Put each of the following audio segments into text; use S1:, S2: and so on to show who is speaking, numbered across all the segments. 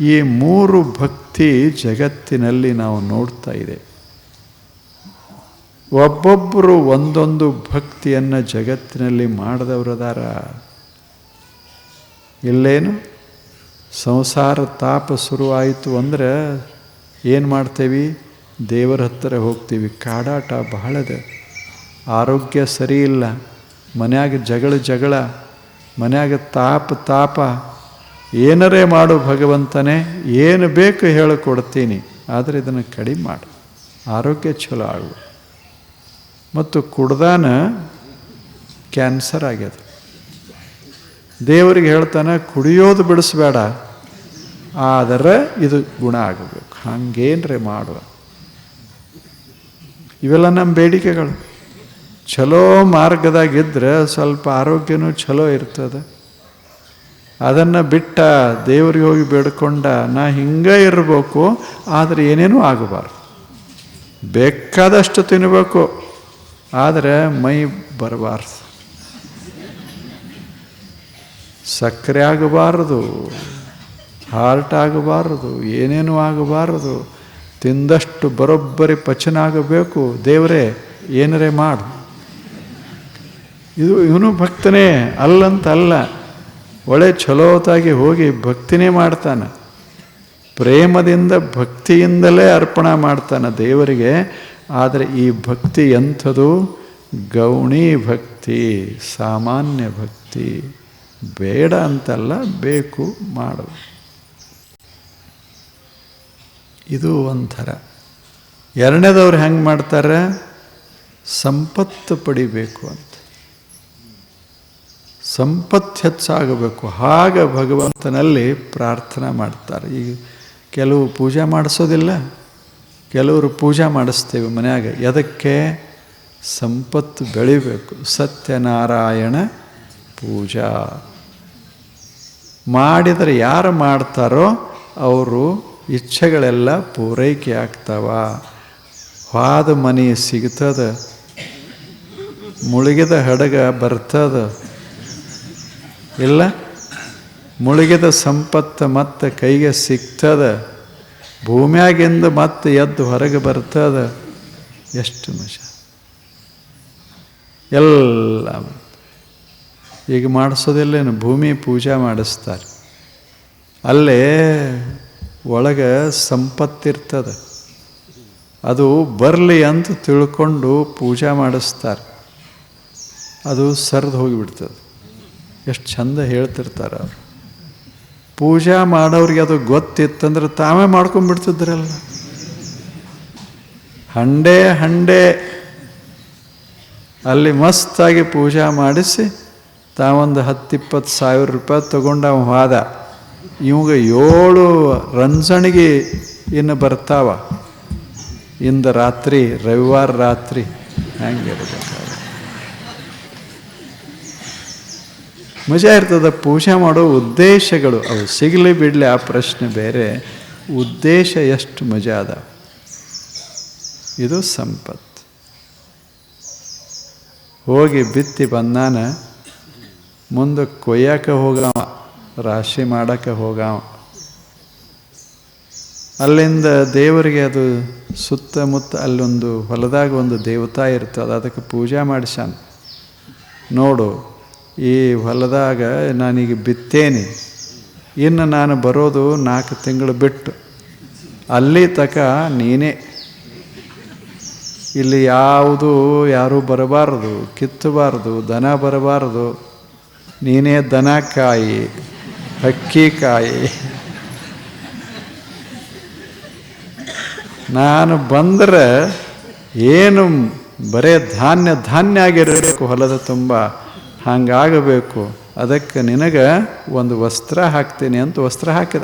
S1: ಈ ಮೂರು ಭಕ್ತಿ ಜಗತ್ತಿನಲ್ಲಿ ನಾವು ನೋಡ್ತಾ ಇದೆ. ಒಬ್ಬೊಬ್ಬರು ಒಂದೊಂದು ಭಕ್ತಿಯನ್ನು ಜಗತ್ತಿನಲ್ಲಿ ಮಾಡಿದವರದಾರ. ಇಲ್ಲೇನು? ಸಂಸಾರ ತಾಪ ಶುರುವಾಯಿತು ಅಂದರೆ ಏನು ಮಾಡ್ತೇವಿ? ದೇವರ ಹತ್ತಿರ ಹೋಗ್ತೀವಿ. ಕಾಡಾಟ ಬಹಳದ ಆರೋಗ್ಯ ಸರಿ ಇಲ್ಲ. ಮನ್ಯಾಗ ಜಗಳ ಜಗಳ. ಮನ್ಯಾಗ ತಾಪ ತಾಪ. ಏನರೇ ಮಾಡು ಭಗವಂತನೇ, ಏನು ಬೇಕು ಹೇಳಿಕೊಡ್ತೀನಿ ಆದರೆ ಇದನ್ನು ಕಡಿಮೆ ಮಾಡು. ಆರೋಗ್ಯ ಚಲೋ ಆಗು. ಮತ್ತು ಕುಡ್ದಾನ ಕ್ಯಾನ್ಸರ್ ಆಗ್ಯದ. ದೇವರಿಗೆ ಹೇಳ್ತಾನೆ, ಕುಡಿಯೋದು ಬಿಡಿಸ್ಬೇಡ. ಆದರೆ ಇದು ಗುಣ ಆಗಬೇಕು. ಹಂಗೇನ್ರಿ ಮಾಡುವ. ಇವೆಲ್ಲ ನಮ್ಮ ಬೇಡಿಕೆಗಳು. ಚಲೋ ಮಾರ್ಗದಾಗಿದ್ದರೆ ಸ್ವಲ್ಪ ಆರೋಗ್ಯನೂ ಚಲೋ ಇರ್ತದೆ. ಅದನ್ನು ಬಿಟ್ಟ ದೇವರಿಗೆ ಹೋಗಿ ಬೇಡ್ಕೊಂಡ ನಾ ಹಿಂಗೆ ಇರಬೇಕು, ಆದರೆ ಏನೇನೂ ಆಗಬಾರ್ದು. ಬೇಕಾದಷ್ಟು ತಿನ್ನಬೇಕು ಆದರೆ ಮೈ ಬರಬಾರ್ದು. ಸಕ್ಕರೆ ಆಗಬಾರದು, ಹಾರ್ಟ್ ಆಗಬಾರದು, ಏನೇನೂ ಆಗಬಾರದು, ತಿಂದಷ್ಟು ಬರೋಬ್ಬರಿ ಪಚನ ಆಗಬೇಕು ದೇವರೇ, ಏನರೇ ಮಾಡು. ಇದು ಇವನು ಭಕ್ತನೇ ಅಲ್ಲಂತ ಅಲ್ಲ ಒಳ್ಳೆ ಚಲೋತಾಗಿ ಹೋಗಿ ಭಕ್ತಿನೇ ಮಾಡ್ತಾನೆ. ಪ್ರೇಮದಿಂದ, ಭಕ್ತಿಯಿಂದಲೇ ಅರ್ಪಣೆ ಮಾಡ್ತಾನೆ ದೇವರಿಗೆ. ಆದರೆ ಈ ಭಕ್ತಿ ಎಂಥದು? ಗೌಣಿ ಭಕ್ತಿ, ಸಾಮಾನ್ಯ ಭಕ್ತಿ. ಬೇಡ ಅಂತಲ್ಲ, ಬೇಕು ಮಾಡು. ಇದು ಒಂಥರ. ಎರಡನೇದವ್ರು ಹೆಂಗೆ ಮಾಡ್ತಾರೆ? ಸಂಪತ್ತು ಪಡಿಬೇಕು ಅಂತ. ಸಂಪತ್ತು ಹೆಚ್ಚಾಗಬೇಕು ಆಗ ಭಗವಂತನಲ್ಲಿ ಪ್ರಾರ್ಥನೆ ಮಾಡ್ತಾರೆ. ಈಗ ಕೆಲವು ಪೂಜೆ ಮಾಡಿಸೋದಿಲ್ಲ. ಕೆಲವರು ಪೂಜೆ ಮಾಡಿಸ್ತೇವೆ ಮನೆಯಾಗ. ಎದಕ್ಕೆ? ಸಂಪತ್ತು ಬೆಳಿಬೇಕು. ಸತ್ಯನಾರಾಯಣ ಪೂಜಾ. ಮಾಡಿದರೆ ಯಾರು ಮಾಡ್ತಾರೋ ಅವರು ಇಚ್ಛೆಗಳೆಲ್ಲ ಪೂರೈಕೆ ಆಗ್ತಾವ. ಹಾದ ಮನೆ ಸಿಗ್ತದ. ಮುಳುಗಿದ ಹಡಗ ಬರ್ತದ. ಇಲ್ಲ? ಮುಳುಗಿದ ಸಂಪತ್ತು ಮತ್ತೆ ಕೈಗೆ ಸಿಗ್ತದ? ಭೂಮ್ಯಾಗಿಂದ ಮತ್ತೆ ಎದ್ದು ಹೊರಗೆ ಬರ್ತದ? ಎಷ್ಟು ಮಜ. ಎಲ್ಲ ಈಗ ಮಾಡಿಸೋದಿಲ್ಲೇನು? ಭೂಮಿ ಪೂಜೆ ಮಾಡಿಸ್ತಾರೆ. ಅಲ್ಲೇ ಒಳಗೆ ಸಂಪತ್ತಿರ್ತದೆ. ಅದು ಬರಲಿ ಅಂತ ತಿಳ್ಕೊಂಡು ಪೂಜೆ ಮಾಡಿಸ್ತಾರೆ. ಅದು ಸರಿದು ಹೋಗಿಬಿಡ್ತದೆ. ಎಷ್ಟು ಚಂದ ಹೇಳ್ತಿರ್ತಾರೆ. ಅವರು ಪೂಜಾ ಮಾಡೋರಿಗೆ ಅದು ಗೊತ್ತಿತ್ತಂದ್ರೆ ತಾವೇ ಮಾಡ್ಕೊಂಡ್ಬಿಡ್ತಿದ್ರಲ್ಲ ಹಂಡೆ ಹಂಡೆ. ಅಲ್ಲಿ ಮಸ್ತಾಗಿ ಪೂಜಾ ಮಾಡಿಸಿ ತಾವೊಂದು ಹತ್ತಿಪ್ಪತ್ತು ಸಾವಿರ ರೂಪಾಯಿ ತಗೊಂಡು ಅವ ಹೋದ. ಇವಾಗ ಏಳು ರಂಜಣಿಗೆ ಇನ್ನು ಬರ್ತಾವ. ಇಂದ ರಾತ್ರಿ, ರವಿವಾರ ರಾತ್ರಿ. ಹೆಂಗಿರ್ಬೇಕಾದ್ರೆ ಮಜಾ ಇರ್ತದೆ, ಪೂಜೆ ಮಾಡೋ ಉದ್ದೇಶಗಳು. ಅವು ಸಿಗಲಿ ಬಿಡಲಿ, ಆ ಪ್ರಶ್ನೆ ಬೇರೆ. ಉದ್ದೇಶ ಎಷ್ಟು ಮಜಾ ಅದ? ಇದು ಸಂಪತ್ತು. ಹೋಗಿ ಬಿತ್ತಿ ಬಂದಾನ, ಮುಂದೆ ಕೊಯ್ಯಕ್ಕೆ ಹೋಗವ, ರಾಶಿ ಮಾಡಕ್ಕೆ ಹೋಗವ. ಅಲ್ಲಿಂದ ದೇವರಿಗೆ ಅದು ಸುತ್ತಮುತ್ತ ಅಲ್ಲೊಂದು ಹೊಲದಾಗ ಒಂದು ದೇವತಾ ಇರ್ತದೆ, ಅದಕ್ಕೆ ಪೂಜೆ ಮಾಡಿಸ್ಯಾನ. ನೋಡು ಈ ಹೊಲದಾಗ ನಾನೀಗ ಬಿತ್ತೇನೆ. ಇನ್ನು ನಾನು ಬರೋದು ನಾಲ್ಕು ತಿಂಗಳು ಬಿಟ್ಟು. ಅಲ್ಲಿ ತಕ ನೀನೇ. ಇಲ್ಲಿ ಯಾವುದು ಯಾರೂ ಬರಬಾರದು, ಕಿತ್ತಬಾರದು, ದನ ಬರಬಾರದು. ನೀನೇ ದನ ಕಾಯಿ ಅಕ್ಕಿ ಕಾಯಿ. ನಾನು ಬಂದರೆ ಏನು ಬರೇ ಧಾನ್ಯ ಧಾನ್ಯ ಆಗಿರಬೇಕು ಹೊಲದ ತುಂಬ. ಹಾಗಾಗಬೇಕು. ಅದಕ್ಕೆ ನಿನಗೆ ಒಂದು ವಸ್ತ್ರ ಹಾಕ್ತೀನಿ ಅಂತ ವಸ್ತ್ರ ಹಾಕಿದ.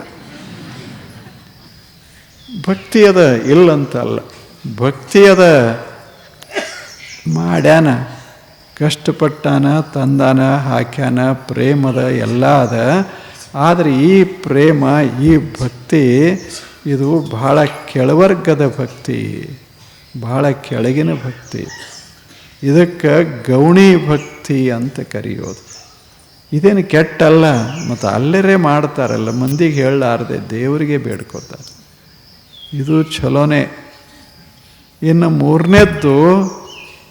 S1: ಭಕ್ತಿ ಅದ ಇಲ್ಲಂತ ಅಲ್ಲ ಭಕ್ತಿ ಅದ ಮಾಡ್ಯಾನ, ಕಷ್ಟಪಟ್ಟಾನ, ತಂದಾನ, ಹಾಕ್ಯಾನ, ಪ್ರೇಮದ ಎಲ್ಲ ಅದ. ಆದರೆ ಈ ಪ್ರೇಮ, ಈ ಭಕ್ತಿ ಇದು ಭಾಳ ಕೆಳವರ್ಗದ ಭಕ್ತಿ, ಭಾಳ ಕೆಳಗಿನ ಭಕ್ತಿ. ಇದಕ್ಕೆ ಗೌಣಿ ಭಕ್ತಿ ಅಂತ ಕರೆಯೋದು. ಇದೇನು ಕೆಟ್ಟಲ್ಲ, ಮತ್ತು ಅಲ್ಲರೇ ಮಾಡ್ತಾರಲ್ಲ, ಮಂದಿಗೆ ಹೇಳಲಾರ್ದೆ ದೇವರಿಗೆ ಬೇಡ್ಕೋತಾರೆ. ಇದು ಚಲೋನೇ ಇನ್ನು ಮೂರನೇದ್ದು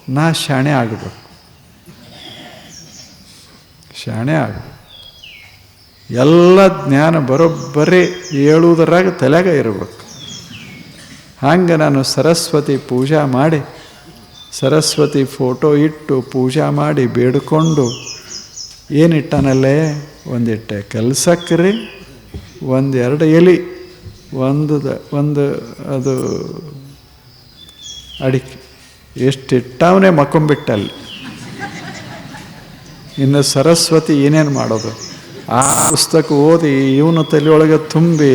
S1: ನಾ ಶಾಣೆ ಆಗಬೇಕು. ಶಾಣೆ ಆಗಬೇಕು. ಎಲ್ಲ ಜ್ಞಾನ ಬರೋಬ್ಬರಿ ಹೇಳುವುದರಾಗ ತಲೆಗ ಇರಬೇಕು. ಹಂಗೆ ನಾನು ಸರಸ್ವತಿ ಪೂಜಾ ಮಾಡಿ ಸರಸ್ವತಿ ಫೋಟೋ ಇಟ್ಟು ಪೂಜೆ ಮಾಡಿ ಬೇಡಿಕೊಂಡು ಏನಿಟ್ಟನಲ್ಲೇ? ಒಂದಿಟ್ಟೆ ಕಲ್ಸಕ್ರಿ, ಒಂದೆರಡು ಎಲಿ, ಒಂದು ಒಂದು ಅದು ಅಡಿಕೆ. ಎಷ್ಟಿಟ್ಟವನೇ ಮಕ್ಕೊಂಬಿಟ್ಟಲ್ಲಿ. ಇನ್ನು ಸರಸ್ವತಿ ಏನೇನು ಮಾಡೋದು? ಆ ಪುಸ್ತಕ ಓದಿ ಇವನು ತಲೆಯೊಳಗೆ ತುಂಬಿ,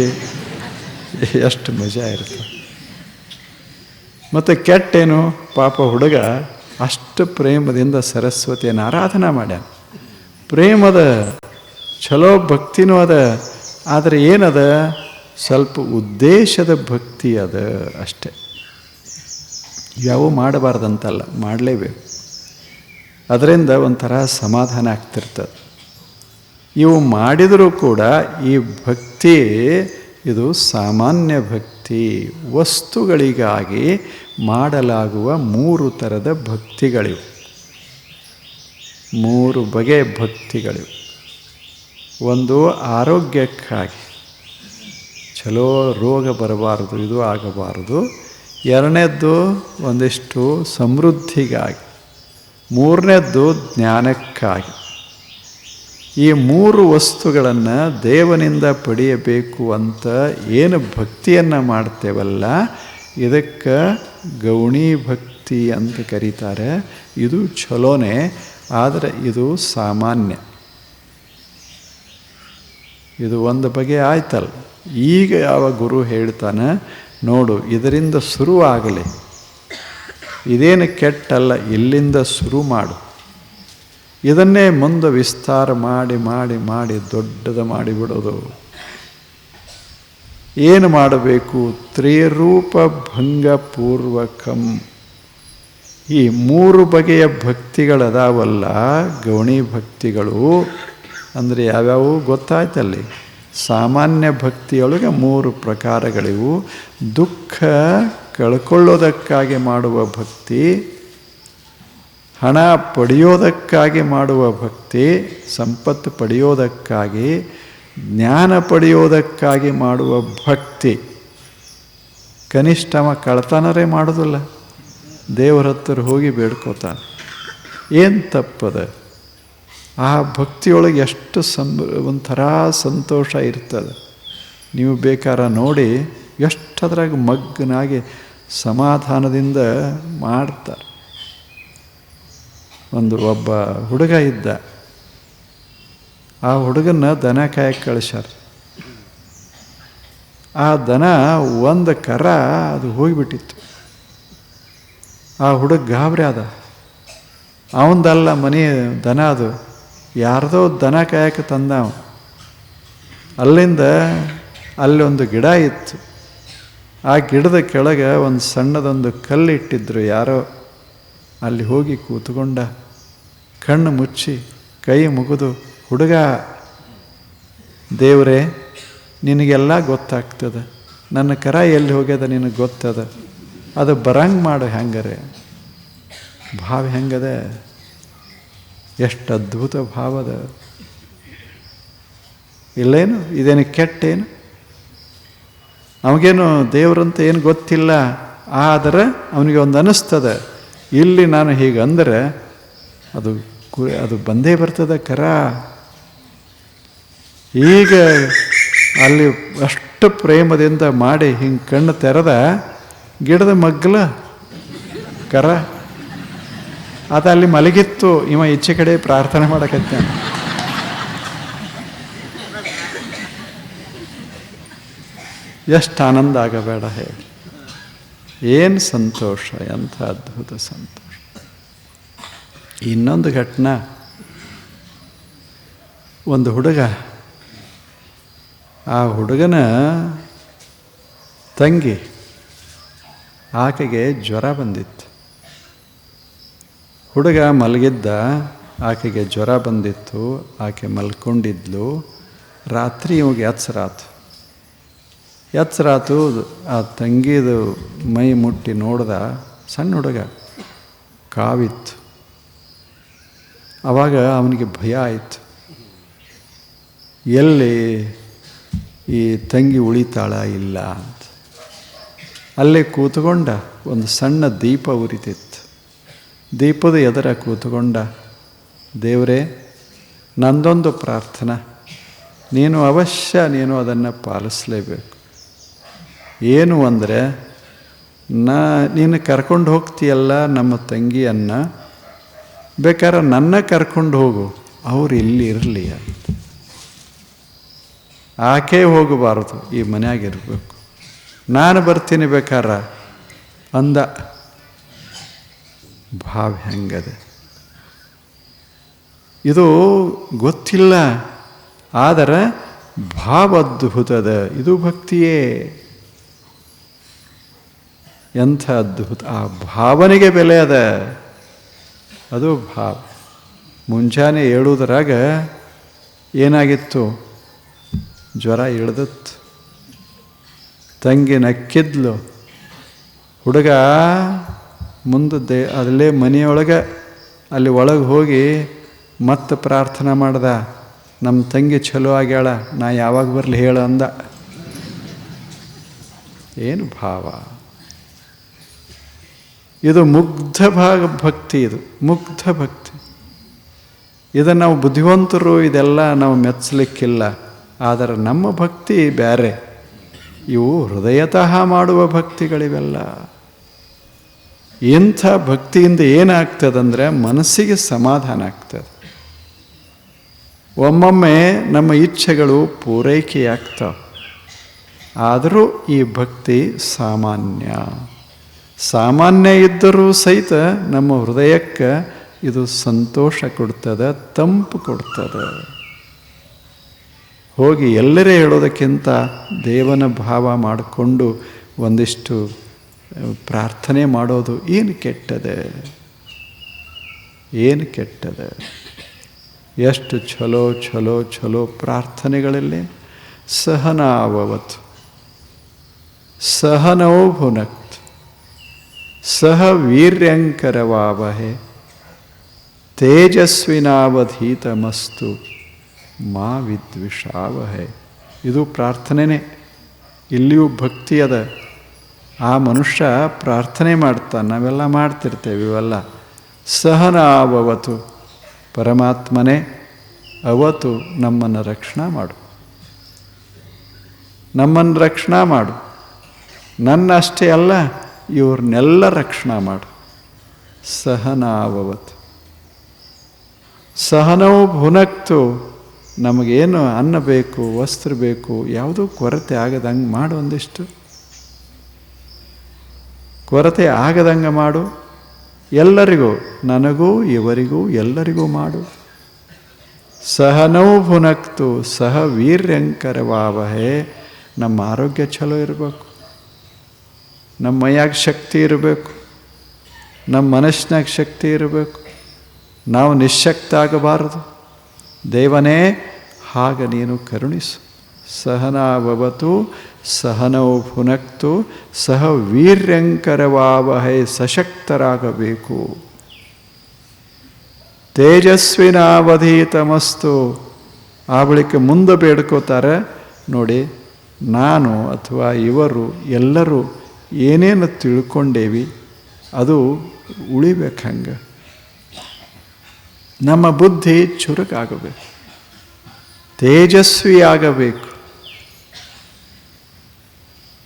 S1: ಎಷ್ಟು ಮಜಾ ಇರ್ತದೆ ಮತ್ತು ಕೆಟ್ಟೇನು? ಪಾಪ ಹುಡುಗ ಅಷ್ಟು ಪ್ರೇಮದಿಂದ ಸರಸ್ವತಿಯನ್ನು ಆರಾಧನೆ ಮಾಡ್ಯಾನ. ಪ್ರೇಮದ ಚಲೋ ಭಕ್ತಿನೂ ಅದ, ಆದರೆ ಏನದ? ಸ್ವಲ್ಪ ಉದ್ದೇಶದ ಭಕ್ತಿ ಅದ ಅಷ್ಟೆ. ಯಾವ ಮಾಡಬಾರ್ದಂತಲ್ಲ, ಮಾಡಲೇಬೇಕು. ಅದರಿಂದ ಒಂಥರ ಸಮಾಧಾನ ಆಗ್ತಿರ್ತದೆ. ಇವು ಮಾಡಿದರೂ ಕೂಡ ಈ ಭಕ್ತಿ, ಇದು ಸಾಮಾನ್ಯ ಭಕ್ತಿ. ವಸ್ತುಗಳಿಗಾಗಿ ಮಾಡಲಾಗುವ ಮೂರು ಥರದ ಭಕ್ತಿಗಳಿವು. ಮೂರು ಬಗೆಯ ಭಕ್ತಿಗಳಿವು. ಒಂದು ಆರೋಗ್ಯಕ್ಕಾಗಿ. ಚಲೋ ರೋಗ ಬರಬಾರದು, ಇದು ಆಗಬಾರದು. ಎರಡನೇದ್ದು ಒಂದಿಷ್ಟು ಸಮೃದ್ಧಿಗಾಗಿ. ಮೂರನೇದ್ದು ಜ್ಞಾನಕ್ಕಾಗಿ. ಈ ಮೂರು ವಸ್ತುಗಳನ್ನು ದೇವನಿಂದ ಪಡೆಯಬೇಕು ಅಂತ ಏನು ಭಕ್ತಿಯನ್ನು ಮಾಡ್ತೇವಲ್ಲ, ಇದಕ್ಕೆ ಗೌಣಿ ಭಕ್ತಿ ಅಂತ ಕರೀತಾರೆ. ಇದು ಚಲೋನೆ ಆದರೆ ಇದು ಸಾಮಾನ್ಯ. ಇದು ಒಂದು ಬಗೆ ಆಯ್ತಲ್ಲ. ಈಗ ಯಾವ ಗುರು ಹೇಳ್ತಾನೆ, ನೋಡು, ಇದರಿಂದ ಶುರುವಾಗಲಿ. ಇದೇನು ಕೆಟ್ಟಲ್ಲ, ಇಲ್ಲಿಂದ ಶುರು ಮಾಡು. ಇದನ್ನೇ ಮುಂದೆ ವಿಸ್ತಾರ ಮಾಡಿ ಮಾಡಿ ಮಾಡಿ, ದೊಡ್ಡದು ಮಾಡಿಬಿಡೋದು ಏನು ಮಾಡಬೇಕು? ತ್ರಿರೂಪ ಭಂಗ ಪೂರ್ವಕಂ ಈ ಮೂರು ಬಗೆಯ ಭಕ್ತಿಗಳದಾವಲ್ಲ, ಗೌಣಿ ಭಕ್ತಿಗಳು, ಅಂದರೆ ಯಾವ್ಯಾವು ಗೊತ್ತಾಯ್ತಲ್ಲಿ? ಸಾಮಾನ್ಯ ಭಕ್ತಿಯೊಳಗೆ ಮೂರು ಪ್ರಕಾರಗಳಿವು. ದುಃಖ ಕಳ್ಕೊಳ್ಳೋದಕ್ಕಾಗಿ ಮಾಡುವ ಭಕ್ತಿ ಹಣ ಪಡೆಯೋದಕ್ಕಾಗಿ ಮಾಡುವ ಭಕ್ತಿ, ಸಂಪತ್ತು ಪಡೆಯೋದಕ್ಕಾಗಿ, ಜ್ಞಾನ ಪಡೆಯೋದಕ್ಕಾಗಿ ಮಾಡುವ ಭಕ್ತಿ. ಕನಿಷ್ಠಮ ಕಳ್ತನರೇ ಮಾಡೋದಿಲ್ಲ. ದೇವರ ಹತ್ರ ಹೋಗಿ ಬೇಡ್ಕೋತಾನೆ. ಏನು ತಪ್ಪದ? ಆ ಭಕ್ತಿಯೊಳಗೆ ಎಷ್ಟು ಸಂ ಒಂಥರ ಸಂತೋಷ ಇರ್ತದೆ. ನೀವು ಬೇಕಾರ ನೋಡಿ, ಎಷ್ಟದ್ರಾಗ ಮಗ್ಗನಾಗಿ ಸಮಾಧಾನದಿಂದ ಮಾಡ್ತಾರೆ. ಒಂದು ಒಬ್ಬ ಹುಡುಗ ಇದ್ದ. ಆ ಹುಡುಗನ ದನ ಕಾಯಕ್ಕೆ ಕಳಿಸ್ಯಾರ. ಆ ದನ ಒಂದು ಕರ ಅದು ಹೋಗಿಬಿಟ್ಟಿತ್ತು. ಆ ಹುಡುಗ ಗಾಬರಿ ಅದ ಅವಂದಲ್ಲ ಮನೆ ದನ ಅದು. ಯಾರ್ದೋ ದನ ಕಾಯಕ್ಕೆ ತಂದ ಅವ ಅಲ್ಲಿಂದ ಅಲ್ಲಿ ಒಂದು ಗಿಡ ಇತ್ತು. ಆ ಗಿಡದ ಕೆಳಗೆ ಒಂದು ಸಣ್ಣದೊಂದು ಕಲ್ಲು ಇಟ್ಟಿದ್ರು ಯಾರೋ. ಅಲ್ಲಿ ಹೋಗಿ ಕೂತ್ಕೊಂಡ. ಕಣ್ಣು ಮುಚ್ಚಿ ಕೈ ಮುಗಿದು, ಹುಡುಗ, ದೇವರೇ, ನಿನಗೆಲ್ಲ ಗೊತ್ತಾಗ್ತದೆ. ನನ್ನ ಕರ ಎಲ್ಲಿ ಹೋಗ್ಯದ ನಿನಗೆ ಗೊತ್ತದ? ಅದು ಬರಂಗೆ ಮಾಡು ಹೆಂಗರೆ. ಭಾವ ಹೆಂಗದ? ಎಷ್ಟು ಅದ್ಭುತ ಭಾವದ ಇಲ್ಲೇನು? ಇದೇನು ಕೆಟ್ಟೇನು? ನಮಗೇನು ದೇವರಂತ ಏನು ಗೊತ್ತಿಲ್ಲ, ಆದರೆ ಅವನಿಗೆ ಒಂದು ಅನ್ನಿಸ್ತದೆ ಇಲ್ಲಿ ನಾನು ಹೀಗೆ ಅಂದರೆ ಅದು ಕು ಅದು ಬಂದೇ ಬರ್ತದೆ ಕರ. ಈಗ ಅಲ್ಲಿ ಅಷ್ಟು ಪ್ರೇಮದಿಂದ ಮಾಡಿ ಹಿಂಗೆ ಕಣ್ಣು ತೆರೆದ ಗಿಡದ ಮಗ್ಗಲ ಕರ. ಅದು ಅಲ್ಲಿ ಮಲಗಿತ್ತು, ಇವ ಈಚೆ ಕಡೆ ಪ್ರಾರ್ಥನೆ ಮಾಡಕತ್ತೆ ಎಷ್ಟು ಆನಂದ ಆಗಬೇಡ ಹೇಳಿ. ಏನು ಸಂತೋಷ ಎಂಥ ಅದ್ಭುತ ಸಂತೋಷ. ಇನ್ನೊಂದು ಘಟನೆ. ಒಂದು ಹುಡುಗ. ಆ ಹುಡುಗನ ತಂಗಿ ಆಕೆಗೆ ಜ್ವರ ಬಂದಿತ್ತು. ಹುಡುಗ ಮಲಗಿದ್ದ ಆಕೆಗೆ ಜ್ವರ ಬಂದಿತ್ತು. ಆಕೆ ಮಲ್ಕೊಂಡಿದ್ಲು. ರಾತ್ರಿ ಇವಾಗ ಎಚ್ಚರಾತು ಎಚ್ಚರಾತು ಆ ತಂಗಿದು ಮೈ ಮುಟ್ಟಿ ನೋಡ್ದ ಸಣ್ಣ ಹುಡುಗ ಕಾವಿತ್ತು. ಆವಾಗ ಅವನಿಗೆ ಭಯ ಆಯಿತು. ಎಲ್ಲಿ ಈ ತಂಗಿ ಉಳಿತಾಳ ಇಲ್ಲ ಅಂತ. ಅಲ್ಲೇ ಕೂತ್ಕೊಂಡ ಒಂದು ಸಣ್ಣ ದೀಪ ಉರಿತಿತ್ತು. ದೀಪದ ಎದುರ ಕೂತ್ಕೊಂಡ, ದೇವರೇ, ನಂದೊಂದು ಪ್ರಾರ್ಥನಾ. ನೀನು ಅವಶ್ಯ ನೀನು ಅದನ್ನು ಪಾಲಿಸಲೇಬೇಕು. ಏನು ಅಂದರೆ, ನಾ, ನೀನು ಕರ್ಕೊಂಡು ಹೋಗ್ತೀಯಲ್ಲ ನಮ್ಮ ತಂಗಿಯನ್ನು ಬೇಕಾದ್ರೆ ನನ್ನ ಕರ್ಕೊಂಡು ಹೋಗು. ಅವ್ರು ಇಲ್ಲಿ ಇರಲಿ ಅಂತ. ಆಕೆ ಹೋಗಬಾರದು, ಈ ಮನೆಯಾಗಿರಬೇಕು ನಾನು ಬರ್ತೀನಿ ಬೇಕಾರ ಅಂದ ಭಾವ ಹೆಂಗದೆ. ಇದು ಗೊತ್ತಿಲ್ಲ, ಆದರೆ ಭಾವ ಅದ್ಭುತದ, ಇದು ಭಕ್ತಿಯೇ. ಎಂಥ ಅದ್ಭುತ, ಆ ಭಾವನೆಗೆ ಬೆಲೆ ಅದ. ಅದು ಭಾವ ಮುಂಜಾನೆ ಏಳುವುದರಾಗ ಏನಾಗಿತ್ತು? ಜ್ವರ ಇಳ್ದತ್ತು ತಂಗಿ ನಕ್ಕಿದ್ಲು. ಹುಡುಗ ಮುಂದೆ ದೇ ಅಲ್ಲೇ ಮನೆಯೊಳಗೆ ಅಲ್ಲಿ ಒಳಗೆ ಹೋಗಿ ಮತ್ತೆ ಪ್ರಾರ್ಥನೆ ಮಾಡ್ದ. ನಮ್ಮ ತಂಗಿ ಚಲೋ ಆಗ್ಯಾಳ, ನಾ ಯಾವಾಗ ಬರಲಿ ಹೇಳ ಅಂದ. ಏನು ಭಾವ? ಇದು ಮುಗ್ಧ ಭಾಗ ಭಕ್ತಿ ಇದು, ಮುಗ್ಧ ಭಕ್ತಿ. ಇದನ್ನು ನಾವು ಬುದ್ಧಿವಂತರು, ಇದೆಲ್ಲ ನಾವು ಮೆಚ್ಚಲಿಕ್ಕಿಲ್ಲ ಆದರೆ ನಮ್ಮ ಭಕ್ತಿ ಬೇರೆ ಇವು ಹೃದಯತಃ ಮಾಡುವ ಭಕ್ತಿಗಳಿವೆಲ್ಲ. ಇಂಥ ಭಕ್ತಿಯಿಂದ ಏನಾಗ್ತದಂದರೆ ಮನಸ್ಸಿಗೆ ಸಮಾಧಾನ ಆಗ್ತದೆ. ಒಮ್ಮೊಮ್ಮೆ ನಮ್ಮ ಇಚ್ಛೆಗಳು ಪೂರೈಕೆಯಾಗ್ತವೆ. ಆದರೂ ಈ ಭಕ್ತಿ ಸಾಮಾನ್ಯ. ಸಾಮಾನ್ಯ ಇದ್ದರೂ ಸಹಿತ ನಮ್ಮ ಹೃದಯಕ್ಕೆ ಇದು ಸಂತೋಷ ಕೊಡ್ತದೆ, ತಂಪು ಕೊಡ್ತದೆ. ಹೋಗಿ ಎಲ್ಲರೇ ಹೇಳೋದಕ್ಕಿಂತ ದೇವನ ಭಾವ ಮಾಡಿಕೊಂಡು ಒಂದಿಷ್ಟು ಪ್ರಾರ್ಥನೆ ಮಾಡೋದು ಏನು ಕೆಟ್ಟದೆ? ಏನು ಕೆಟ್ಟದೆ? ಎಷ್ಟು ಛಲೋ ಛಲೋ ಛಲೋ ಪ್ರಾರ್ಥನೆಗಳಲ್ಲಿ ಸಹನಾವವತ್ತು ಸಹನೋ ಭುನಕ್ತ್ ಸಹ ವೀರ್ಯಂಕರವಾವಹೆ. ತೇಜಸ್ವಿನಾವಧೀತಮಸ್ತು ಮಾ ವಿದ್ವಿಷಾವಹೆ. ಇದು ಪ್ರಾರ್ಥನೆನೇ. ಇಲ್ಲಿಯೂ ಭಕ್ತಿ ಅದ ಆ ಮನುಷ್ಯ ಪ್ರಾರ್ಥನೆ ಮಾಡ್ತಾನೆ ನಾವೆಲ್ಲ ಮಾಡ್ತಿರ್ತೇವೆ ಇವೆಲ್ಲ. ಸಹನಾವವತು ಪರಮಾತ್ಮನೇ, ಅವತು ನಮ್ಮನ್ನು ರಕ್ಷಣಾ ಮಾಡು. ನಮ್ಮನ್ನು ರಕ್ಷಣೆ ಮಾಡು. ನನ್ನಷ್ಟೇ ಅಲ್ಲ ಇವ್ರನ್ನೆಲ್ಲ ರಕ್ಷಣೆ ಮಾಡು. ಸಹನಾವವತ್ತು ಸಹನವು ಭುನಕ್ತು, ನಮಗೇನು ಅನ್ನ ಬೇಕು, ವಸ್ತ್ರ ಬೇಕು, ಯಾವುದೂ ಕೊರತೆ ಆಗದಂಗೆ ಮಾಡು ಒಂದಿಷ್ಟು. ಕೊರತೆ ಆಗದಂಗೆ ಮಾಡು. ಎಲ್ಲರಿಗೂ, ನನಗೂ, ಇವರಿಗೂ, ಎಲ್ಲರಿಗೂ ಮಾಡು. ಸಹನವು ಭುನಕ್ತು, ಸಹ ವೀರ್ಯಂಕರವಾವಹೆ. ನಮ್ಮ ಆರೋಗ್ಯ ಚಲೋ ಇರಬೇಕು. ನಮ್ಮ ಮೈಯಾಗ ಶಕ್ತಿ ಇರಬೇಕು. ನಮ್ಮ ಮನಸ್ಸಿನಾಗ ಶಕ್ತಿ ಇರಬೇಕು. ನಾವು ನಿಶಕ್ತ ಆಗಬಾರದು. ದೇವನೇ, ಹಾಗ ನೀನು ಕರುಣಿಸು. ಬಬತು ಸಹನವು ಪುನಕ್ತು ಸಹ ವೀರ್ಯಂಕರವಾವಹೈ ಸಶಕ್ತರಾಗಬೇಕು. ತೇಜಸ್ವಿನಾವಧೀತಮಸ್ತು. ಆ ಬಳಿಕ ಮುಂದೆ ಬೇಡ್ಕೋತಾರೆ. ನೋಡಿ, ನಾನು ಅಥವಾ ಇವರು ಎಲ್ಲರೂ ಏನೇನು ತಿಳ್ಕೊಂಡೇವಿ, ಅದು ಉಳಿಬೇಕು ಹಂಗೆ. ನಮ್ಮ ಬುದ್ಧಿ ಚುರುಕಾಗಬೇಕು. ತೇಜಸ್ವಿಯಾಗಬೇಕು.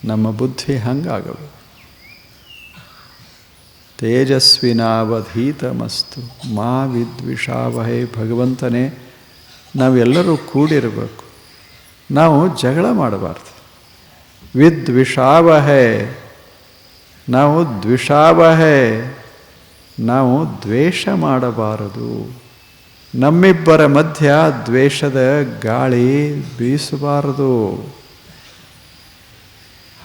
S1: ನಮ್ಮ ಬುದ್ಧಿ ಹಂಗಾಗಬೇಕು. ತೇಜಸ್ವಿನಾವಧೀತಮಸ್ತು, ಮಾ ವಿದ್ವಿಷಾವಹೇ ಭಗವಂತನೇ, ನಾವೆಲ್ಲರೂ ಕೂಡಿರಬೇಕು. ನಾವು ಜಗಳ ಮಾಡಬಾರ್ದು. ವಿದ್ವಿಷಾವಹೇ ನಾವು ದ್ವಿಷಾವಹೇ, ನಾವು ದ್ವೇಷ ಮಾಡಬಾರದು. ನಮ್ಮಿಬ್ಬರ ಮಧ್ಯ ದ್ವೇಷದ ಗಾಳಿ ಬೀಸಬಾರದು.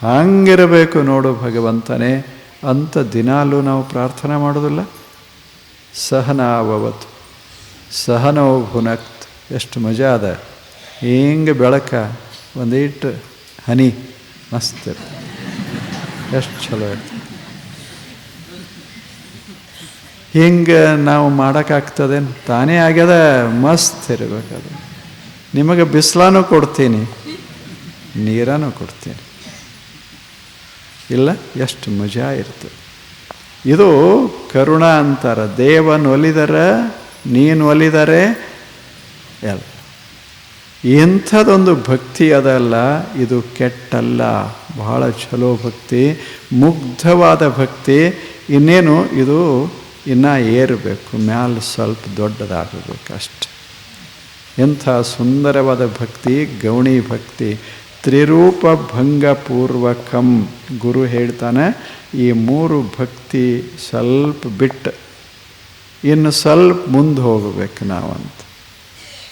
S1: ಹಂಗಿರಬೇಕು ನೋಡು ಭಗವಂತನೇ, ಅಂತ ದಿನಾಲೂ ನಾವು ಪ್ರಾರ್ಥನೆ ಮಾಡೋದಿಲ್ಲ. ಸಹನಾವತ್ ಸಹನೋ ಭುನಕ್ತ್, ಎಷ್ಟು ಮಜಾ ಅದ. ಹಿಂಗೆ ಬೆಳಕ ಒಂದಿಟ್ಟು ಹನಿ, ಮಸ್ತ್ ಎಷ್ಟು ಚಲೋ ಇರ್ತದೆ ಹಿಂಗೆ ನಾವು ಮಾಡೋಕ್ಕಾಗ್ತದೇನು? ತಾನೇ ಆಗ್ಯದ, ಮಸ್ತ್ ಇರಬೇಕದು ನಿಮಗೆ ಬಿಸಿಲಾನು ಕೊಡ್ತೀನಿ ನೀರನ್ನು ಕೊಡ್ತೀನಿ. ಇಲ್ಲ, ಎಷ್ಟು ಮಜಾ ಇರ್ತದೆ ಇದು ಕರುಣ ಅಂತಾರೆ ದೇವನ್ ಒಲಿದರೆ ನೀನು ಒಲಿದರೆ ಎಲ್ಲ. ಇಂಥದ್ದೊಂದು ಭಕ್ತಿ ಅದಲ್ಲ, ಇದು ಕೆಟ್ಟಲ್ಲ. ಬಹಳ ಚಲೋ ಭಕ್ತಿ, ಮುಗ್ಧವಾದ ಭಕ್ತಿ. ಇನ್ನೇನು, ಇದು ಇನ್ನೂ ಏರಬೇಕು, ಮ್ಯಾಲೆ ಸ್ವಲ್ಪ ದೊಡ್ಡದಾಗಬೇಕು ಅಷ್ಟೆ. ಎಂಥ ಸುಂದರವಾದ ಭಕ್ತಿ, ಗೌಣಿ ಭಕ್ತಿ. ತ್ರಿರೂಪ ಭಂಗ ಪೂರ್ವಕಂ ಗುರು ಹೇಳ್ತಾನೆ, ಈ ಮೂರು ಭಕ್ತಿ ಸ್ವಲ್ಪ ಬಿಟ್ಟು, ಇನ್ನು ಸ್ವಲ್ಪ ಮುಂದೆ ಹೋಗಬೇಕು ನಾವಂತ.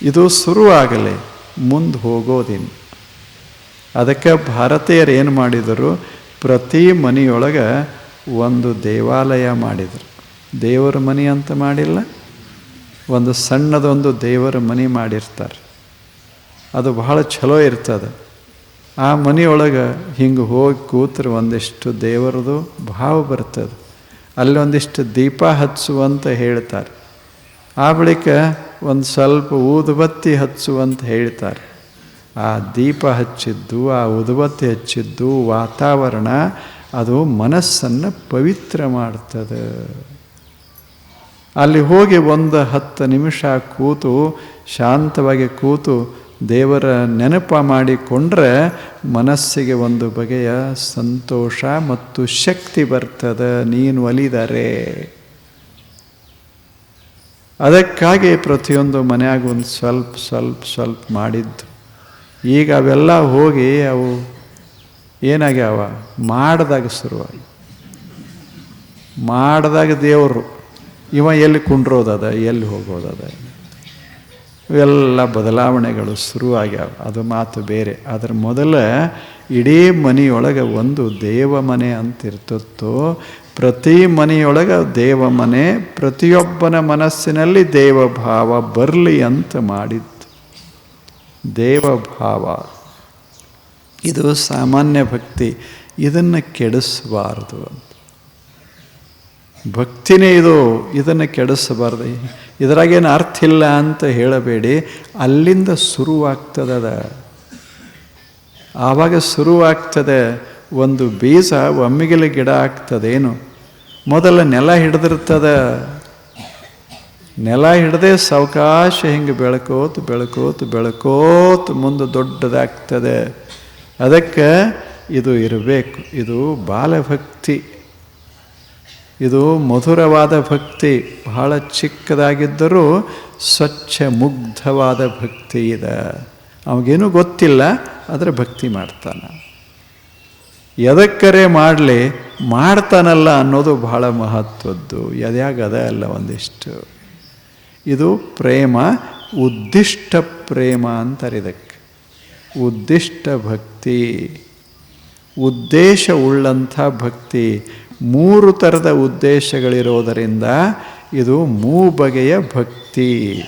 S1: ಇದು ಶುರುವಾಗಲಿ. ಮುಂದೆ ಹೋಗೋದಿನ್ನು ಅದಕ್ಕೆ ಭಾರತೀಯರು ಏನು ಮಾಡಿದರು? ಪ್ರತಿ ಮನೆಯೊಳಗೆ ಒಂದು ದೇವಾಲಯ ಮಾಡಿದರು. ದೇವರ ಮನೆ ಅಂತ ಮಾಡಿಲ್ಲ, ಒಂದು ಸಣ್ಣದೊಂದು ದೇವರ ಮನೆ ಮಾಡಿರ್ತಾರೆ. ಅದು ಬಹಳ ಚಲೋ ಇರ್ತದೆ. ಆ ಮನೆಯೊಳಗೆ ಹಿಂಗೆ ಹೋಗಿ ಕೂತ್ರೆ ಒಂದಿಷ್ಟು ದೇವರದು ಭಾವ ಬರ್ತದೆ. ಅಲ್ಲಿ ಒಂದಿಷ್ಟು ದೀಪ ಹಚ್ಚುವಂತ ಹೇಳ್ತಾರೆ. ಆ ಬಳಿಕ ಒಂದು ಸ್ವಲ್ಪ ಊದುಬತ್ತಿ ಹಚ್ಚುವಂತ ಹೇಳ್ತಾರೆ. ಆ ದೀಪ ಹಚ್ಚಿದ್ದು, ಆ ಉದುಬತ್ತಿ ಹಚ್ಚಿದ್ದು ವಾತಾವರಣ ಅದು ಮನಸ್ಸನ್ನು ಪವಿತ್ರ ಮಾಡ್ತದೆ. ಅಲ್ಲಿ ಹೋಗಿ ಒಂದು ಹತ್ತು ನಿಮಿಷ ಕೂತು, ಶಾಂತವಾಗಿ ಕೂತು ದೇವರ ನೆನಪ ಮಾಡಿಕೊಂಡ್ರೆ ಮನಸ್ಸಿಗೆ ಒಂದು ಬಗೆಯ ಸಂತೋಷ ಮತ್ತು ಶಕ್ತಿ ಬರ್ತದೆ. ನೀನು ಒಲಿದರೆ ಅದಕ್ಕಾಗಿ ಪ್ರತಿಯೊಂದು ಮನೆಯಾಗ ಒಂದು ಸ್ವಲ್ಪ ಸ್ವಲ್ಪ ಸ್ವಲ್ಪ ಮಾಡಿದ್ದು. ಈಗ ಅವೆಲ್ಲ ಹೋಗಿ ಅವು ಏನಾಗ್ಯಾವ? ಮಾಡಿದಾಗ ಶುರುವಾಗಿ. ಮಾಡಿದಾಗ ದೇವರು. ಇವ ಎಲ್ಲಿ ಕುಂಡ್ರೋದದ? ಎಲ್ಲಿ ಹೋಗೋದದ? ಇವೆಲ್ಲ ಬದಲಾವಣೆಗಳು ಶುರುವಾಗ್ಯಾವ. ಅದು ಮಾತು ಬೇರೆ. ಅದರ ಮೊದಲ ಇಡೀ ಮನೆಯೊಳಗೆ ಒಂದು ದೇವ ಮನೆ ಅಂತ ಪ್ರತಿ ಮನೆಯೊಳಗೆ ದೇವ ಮನೆ, ಪ್ರತಿಯೊಬ್ಬನ ಮನಸ್ಸಿನಲ್ಲಿ ದೇವಭಾವ ಬರಲಿ ಅಂತ ಮಾಡಿದ್ದು. ದೇವಭಾವ. ಇದು ಸಾಮಾನ್ಯ ಭಕ್ತಿ. ಇದನ್ನು ಕೆಡಿಸಬಾರದು ಅಂತ. ಭಕ್ತಿನೇ ಇದು. ಇದನ್ನು ಕೆಡಿಸಬಾರ್ದು. ಇದರಾಗೇನು ಅರ್ಥ ಇಲ್ಲ ಅಂತ ಹೇಳಬೇಡಿ. ಅಲ್ಲಿಂದ ಶುರುವಾಗ್ತದ ಆವಾಗ ಶುರುವಾಗ್ತದೆ. ಒಂದು ಬೀಜ ಒಮ್ಮಿಗೆಲೆ ಗಿಡ ಆಗ್ತದೇನು. ಮೊದಲ ನೆಲ ಹಿಡಿದಿರ್ತದ. ನೆಲ ಹಿಡದೆ ಸಾವಕಾಶ ಹಿಂಗೆ ಬೆಳಕೋತು ಬೆಳಕೋತು ಬೆಳಕೋತು ಮುಂದೆ ದೊಡ್ಡದಾಗ್ತದೆ. ಅದಕ್ಕೆ ಇದು ಇರಬೇಕು. ಇದು ಬಾಲಭಕ್ತಿ. ಇದು ಮಧುರವಾದ ಭಕ್ತಿ. ಬಹಳ ಚಿಕ್ಕದಾಗಿದ್ದರೂ ಸ್ವಚ್ಛ ಮುಗ್ಧವಾದ ಭಕ್ತಿ ಇದೆ. ಅವಗೇನೂ ಗೊತ್ತಿಲ್ಲ, ಆದರೆ ಭಕ್ತಿ ಮಾಡ್ತಾನೆ. ಎದಕ್ಕರೆ ಮಾಡಲಿ? ಮಾಡ್ತಾನಲ್ಲ ಅನ್ನೋದು ಬಹಳ ಮಹತ್ವದ್ದು. ಎದ್ಯಾಗದ ಅಲ್ಲ ಒಂದಿಷ್ಟು. ಇದು ಪ್ರೇಮ, ಉದ್ದಿಷ್ಟ ಪ್ರೇಮ ಅಂತಾರೆ ಇದಕ್ಕೆ. ಉದ್ದಿಷ್ಟ ಭಕ್ತಿ. ಉದ್ದೇಶ ಉಳ್ಳಂಥ ಭಕ್ತಿ. ಮೂರು ಥರದ ಉದ್ದೇಶಗಳಿರೋದರಿಂದ ಇದು ಮೂ ಬಗೆಯ ಭಕ್ತಿ.